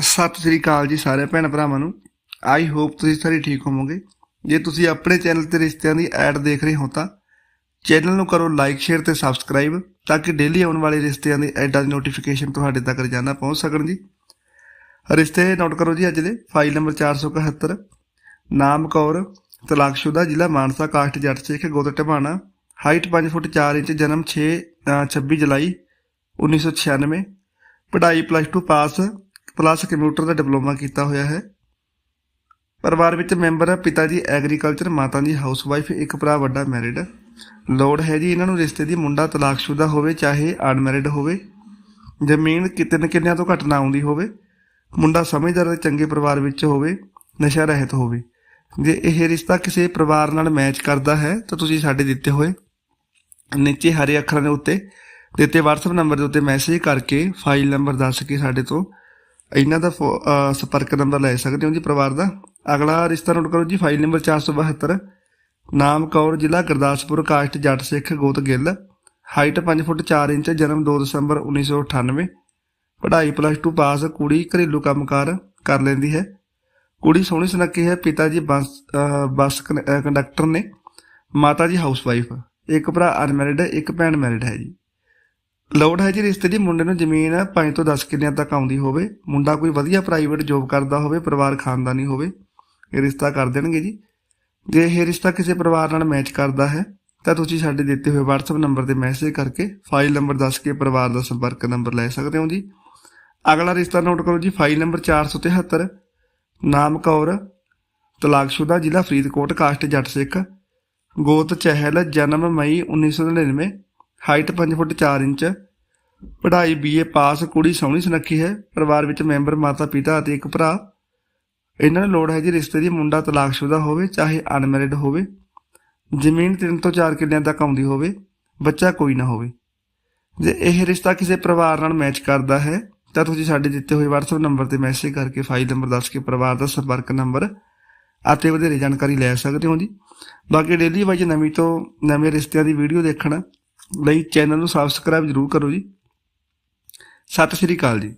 ਸਤਿ ਸ੍ਰੀ ਅਕਾਲ ਜੀ ਸਾਰੇ ਭੈਣ ਭਰਾਵਾਂ ਨੂੰ। ਆਈ ਹੋਪ ਤੁਸੀਂ ਸਾਰੇ ਠੀਕ ਹੋਵੋਗੇ। ਜੇ ਤੁਸੀਂ ਆਪਣੇ ਚੈਨਲ ਤੇ ਰਿਸ਼ਤਿਆਂ ਦੀ ਐਡ ਦੇਖ ਰਹੇ ਹੋ ਤਾਂ ਚੈਨਲ ਨੂੰ ਕਰੋ ਲਾਈਕ ਸ਼ੇਅਰ ਤੇ ਸਬਸਕ੍ਰਾਈਬ ਤਾਂ ਕਿ ਡੇਲੀ ਆਉਣ ਵਾਲੇ ਰਿਸ਼ਤਿਆਂ ਦੀ ਐਡਾਂ ਦੀ ਨੋਟੀਫਿਕੇਸ਼ਨ ਤੁਹਾਡੇ ਤੱਕ ਰੋਜ਼ਾਨਾ ਪਹੁੰਚ ਸਕਣ ਜੀ। ਰਿਸ਼ਤੇ ਨੋਟ ਕਰੋ ਜੀ ਅੱਜ ਦੇ। ਫਾਈਲ ਨੰਬਰ 471 ਨਾਮ ਕੌਰ, ਤਲਾਕਸ਼ੁਦਾ, ਜ਼ਿਲ੍ਹਾ ਮਾਨਸਾ, ਕਾਸਟ ਜੱਟ ਸਿੱਖ ਗੋਤ ਟਿਵਾਣਾ ਹਾਈਟ 5 ਫੁੱਟ 4 ਇੰਚ, ਜਨਮ 6 26 ਜੁਲਾਈ 1996 ਪੜ੍ਹਾਈ ਪਲੱਸ 2 ਪਾਸ ਪਲੱਸ ਕੰਪਿਊਟਰ ਦਾ ਡਿਪਲੋਮਾ ਕੀਤਾ ਹੋਇਆ ਹੈ। ਪਰਿਵਾਰ ਵਿੱਚ ਮੈਂਬਰ ਹੈ, ਪਿਤਾ ਜੀ ਐਗਰੀਕਲਚਰ, ਮਾਤਾ ਜੀ ਹਾਊਸਵਾਈਫ, ਇੱਕ ਭਰਾ ਵੱਡਾ ਮੈਰਿਡ। ਲੋੜ ਹੈ ਜੀ ਇਹਨਾਂ ਨੂੰ ਰਿਸ਼ਤੇ ਦੀ, ਮੁੰਡਾ ਤਲਾਕਸ਼ੁਦਾ ਹੋਵੇ, ਚਾਹੇ ਅਨਮੈਰਿਡ ਹੋਵੇ। ਜ਼ਮੀਨ ਕਿਤਨ ਕਿੰਨਿਆਂ ਤੋਂ ਘੱਟ ਨਾ ਆਉਂਦੀ ਹੋਵੇ। ਮੁੰਡਾ ਸਮਝਦਾਰ ਤੇ ਚੰਗੇ ਪਰਿਵਾਰ ਵਿੱਚ ਹੋਵੇ, ਨਸ਼ਾ ਰਹਿਤ ਹੋਵੇ। ਜੇ ਇਹ ਰਿਸ਼ਤਾ ਕਿਸੇ ਪਰਿਵਾਰ ਨਾਲ ਮੈਚ ਕਰਦਾ ਹੈ, ਤਾਂ ਤੁਸੀਂ ਸਾਡੇ ਦਿੱਤੇ ਹੋਏ ਨੀਚੇ ਹਰੇ ਅੱਖਰਾਂ ਦੇ ਉੱਤੇ ਦਿੱਤੇ WhatsApp ਨੰਬਰ ਦੇ ਉੱਤੇ ਮੈਸੇਜ ਕਰਕੇ ਫਾਈਲ ਨੰਬਰ ਦੱਸ ਕੇ ਸਾਡੇ ਤੋਂ ਇਹਨਾਂ ਦਾ ਫੋ- ਸੰਪਰਕ ਨੰਬਰ ਲੈ ਸਕਦੇ ਹੋ ਜੀ ਪਰਿਵਾਰ ਦਾ। ਅਗਲਾ ਰਿਸ਼ਤਾ ਨੋਟ ਕਰੋ ਜੀ, ਫਾਈਲ ਨੰਬਰ 472 ਨਾਮ ਕੌਰ, ਜ਼ਿਲ੍ਹਾ ਗੁਰਦਾਸਪੁਰ, ਕਾਸਟ ਜੱਟ ਸਿੱਖ ਗੋਤ ਗਿੱਲ। ਹਾਈਟ 5 ਫੁੱਟ 4 ਇੰਚ, ਜਨਮ 2 ਦਸੰਬਰ 1998 ਪੜ੍ਹਾਈ ਪਲੱਸ 2 ਪਾਸ, ਕੁੜੀ ਘਰੇਲੂ ਕੰਮਕਾਰ ਕਰ ਲੈਂਦੀ ਹੈ। ਕੁੜੀ ਸੋਹਣੀ ਸੁਨੱਖੀ ਹੈ, ਪਿਤਾ ਜੀ ਬੱਸ ਬੱਸ ਕੰਡਕਟਰ ਨੇ। ਮਾਤਾ ਜੀ ਹਾਊਸਵਾਈਫ ਇੱਕ ਭਰਾ ਅਨਮੈਰਿਡ ਹੈ ਇੱਕ ਭੈਣ ਮੈਰਿਡ ਹੈ ਜੀ। ਲੋੜ ਹੈ ਜੀ ਰਿਸ਼ਤੇ ਦੀ, ਮੁੰਡੇ ਨੂੰ ਜ਼ਮੀਨ 5 ਤੋਂ 10 ਕਿੱਲਿਆਂ ਤੱਕ ਆਉਂਦੀ ਹੋਵੇ। ਮੁੰਡਾ ਕੋਈ ਵਧੀਆ ਪ੍ਰਾਈਵੇਟ ਜੋਬ ਕਰਦਾ ਹੋਵੇ, ਪਰਿਵਾਰ ਖਾਨਦਾਨੀ ਹੋਵੇ, ਇਹ ਰਿਸ਼ਤਾ ਕਰ ਦੇਣਗੇ ਜੀ। ਜੇ ਇਹ ਰਿਸ਼ਤਾ ਕਿਸੇ ਪਰਿਵਾਰ ਨਾਲ ਮੈਚ ਕਰਦਾ ਹੈ, ਤਾਂ ਤੁਸੀਂ ਸਾਡੇ ਦਿੱਤੇ ਹੋਏ WhatsApp ਨੰਬਰ ਤੇ ਮੈਸੇਜ ਕਰਕੇ ਫਾਈਲ ਨੰਬਰ ਦੱਸ ਕੇ ਪਰਿਵਾਰ ਦਾ ਸੰਪਰਕ ਨੰਬਰ ਲੈ ਸਕਦੇ ਹੋ ਜੀ। ਅਗਲਾ ਰਿਸ਼ਤਾ ਨੋਟ ਕਰੋ ਜੀ ਫਾਈਲ ਨੰਬਰ 473 ਨਾਮ ਕੌਰ, ਤਲਾਕਸ਼ੁਦਾ ਜ਼ਿਲ੍ਹਾ ਫਰੀਦਕੋਟ, ਕਾਸਟ ਜੱਟ ਸਿੱਖ, ਗੋਤ ਚਹਿਲ, ਜਨਮ ਮਈ 1999 ਹਾਈਟ 5 ਫੁੱਟ 4 ਇੰਚ, ਪੜ੍ਹਾਈ ਬੀਏ ਪਾਸ, ਕੁੜੀ ਸੋਹਣੀ ਸੁਨੱਖੀ ਹੈ, ਪਰਿਵਾਰ ਵਿੱਚ ਮੈਂਬਰ ਮਾਤਾ ਪਿਤਾ ਅਤੇ ਇੱਕ ਭਰਾ। ਇਹਨਾਂ ਨੂੰ ਲੋੜ ਹੈ ਜੀ ਰਿਸ਼ਤੇ ਦੀ ਮੁੰਡਾ ਤਲਾਕਸ਼ੁਦਾ ਹੋਵੇ, ਚਾਹੇ ਅਨਮੈਰਿਡ ਹੋਵੇ। ਜ਼ਮੀਨ 3 ਤੋਂ 4 ਕਿੱਲਿਆਂ ਤੱਕ ਆਉਂਦੀ ਹੋਵੇ, ਬੱਚਾ ਕੋਈ ਨਾ ਹੋਵੇ। ਜੇ ਇਹ ਰਿਸ਼ਤਾ ਕਿਸੇ ਪਰਿਵਾਰ ਨਾਲ ਮੈਚ ਕਰਦਾ ਹੈ, ਤਾਂ ਤੁਸੀਂ ਸਾਡੇ ਦਿੱਤੇ ਹੋਏ WhatsApp ਨੰਬਰ ਤੇ ਮੈਸੇਜ ਕਰਕੇ ਫਾਈਲ ਨੰਬਰ ਦੱਸ ਕੇ ਪਰਿਵਾਰ ਦਾ ਸੰਪਰਕ ਨੰਬਰ ਅਤੇ ਵਧੇਰੇ ਜਾਣਕਾਰੀ ਲੈ ਸਕਦੇ ਹੋ ਜੀ। ਬਾਕੀ ਡੇਲੀ ਵਾਈਜ਼ ਨਵੀਂ ਤੋਂ ਨਵੇਂ ਰਿਸ਼ਤਿਆਂ ਦੀ ਵੀਡੀਓ ਦੇਖਣ। ਲਈ ਚੈਨਲ ਨੂੰ ਸਬਸਕ੍ਰਾਈਬ ਜ਼ਰੂਰ ਕਰੋ ਜੀ। ਸਤਿ ਸ਼੍ਰੀ ਅਕਾਲ ਜੀ।